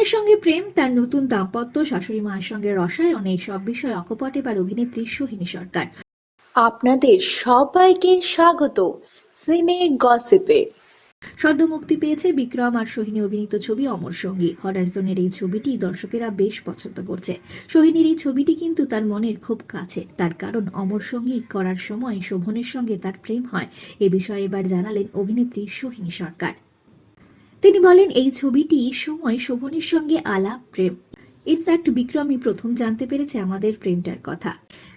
শোভনের সঙ্গে প্রেম তার নতুন দাম্পত্য শাশুড়ি মায়ের সঙ্গে রসায়ন এই সব বিষয়ে অকপট এবার অভিনেত্রী সোহিনী সরকার। আপনাদের সবাইকে স্বাগত সিনে গসিপে। সদ্য মুক্তি পেয়েছে বিক্রম আর সোহিনী অভিনীত ছবি অমর সঙ্গী। হরার জোনের এই ছবিটি দর্শকেরা বেশ পছন্দ করছে। সোহিনীর এই ছবিটি কিন্তু তার মনের খুব কাছে। তার কারণ অমর সঙ্গী করার সময় শোভনের সঙ্গে তার প্রেম হয়। এ বিষয়ে এবার জানালেন অভিনেত্রী সোহিনী সরকার। তিনি বলেন, এই ছবিটি সময় শোভনের সঙ্গে আলাপ, প্রেম। ইনফ্যাক্ট বিক্রমই প্রথম জানতে পেরেছে আমাদের প্রেমটার কথা।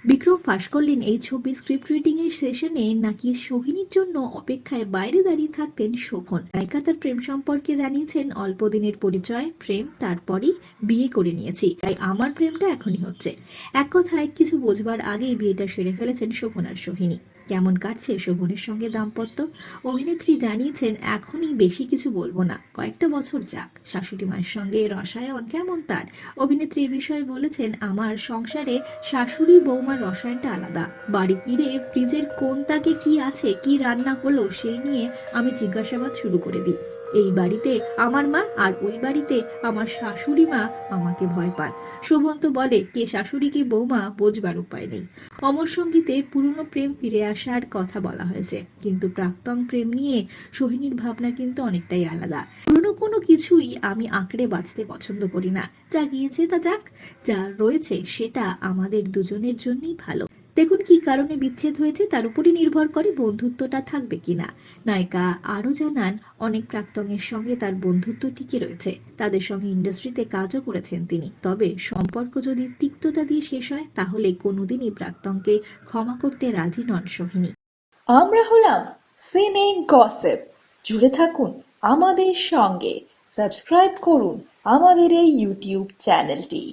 বিক্রম ফাঁস করলেন এই ছবি স্ক্রিপ্ট রিডিং এর সেশনে নাকি সোহিনীর জন্য অপেক্ষায় বাইরে দাঁড়িয়ে থাকতেন শোভন। নায়িকা তার প্রেম সম্পর্কে জানিয়েছেন, অল্প দিনের পরিচয়, প্রেম, তারপরই বিয়ে করে নিয়েছি। তাই আমার প্রেমটা এখনই হচ্ছে। এক কথায়, কিছু বোঝবার আগেই বিয়েটা সেরে ফেলেছেন শোভন আর সোহিনী। কেমন কাটছে শোভনের সঙ্গে দাম্পত্য? অভিনেত্রী জানিয়েছেন, এখনই বেশি কিছু বলব না, কয়েকটা বছর যাক। শাশুড়ি মায়ের সঙ্গে রসায়ন কেমন তার? অভিনেত্রী এ বিষয়ে বলেছেন, আমার সংসারে শাশুড়ি বৌমার রসায়নটা আলাদা। বাড়ি ফিরে ফ্রিজের কোন তাকে কি আছে, কি রান্না হলো, সেই নিয়ে আমি জিজ্ঞাসাবাদ শুরু করে দিই। এই বাড়িতে আমার মা আর ওই বাড়িতে আমার শাশুড়ি মা আমাকে ভয় পান। শোভন্ত বলে, কে শাশুড়িকে বৌমা, বোঝবার উপায় নেই। অমর সঙ্গীতে পুরনো প্রেম ফিরে আসার কথা বলা হয়েছে। কিন্তু প্রাক্তন প্রেম নিয়ে সোহিনীর ভাবনা কিন্তু অনেকটাই আলাদা। পুরনো কোনো কিছুই আমি আঁকড়ে বাঁচতে পছন্দ করি না। যা গিয়েছে তা যাক, যা রয়েছে সেটা আমাদের দুজনের জন্যই ভালো। দেখুন কি কারণে বিচ্ছেদ হয়েছে, তার উপরই নির্ভর করে বন্ধুত্বটা থাকবে কিনা। নায়িকা আরও জানান, অনেক প্রাক্তনের সঙ্গে তার বন্ধুত্ব টিকে রয়েছে। তাদের সঙ্গে ইন্ডাস্ট্রিতে কাজও করেছেন তিনি। তবে সম্পর্ক যদি তিক্ততা দিয়ে শেষ হয়, তাহলে কোনোদিনই প্রাক্তনকে ক্ষমা করতে রাজি নন সোহিনী। আমরা হলাম সিনে গসেপ জুড়ে থাকুন আমাদের সঙ্গে। সাবস্ক্রাইব করুন আমাদের এই ইউটিউব চ্যানেলটি।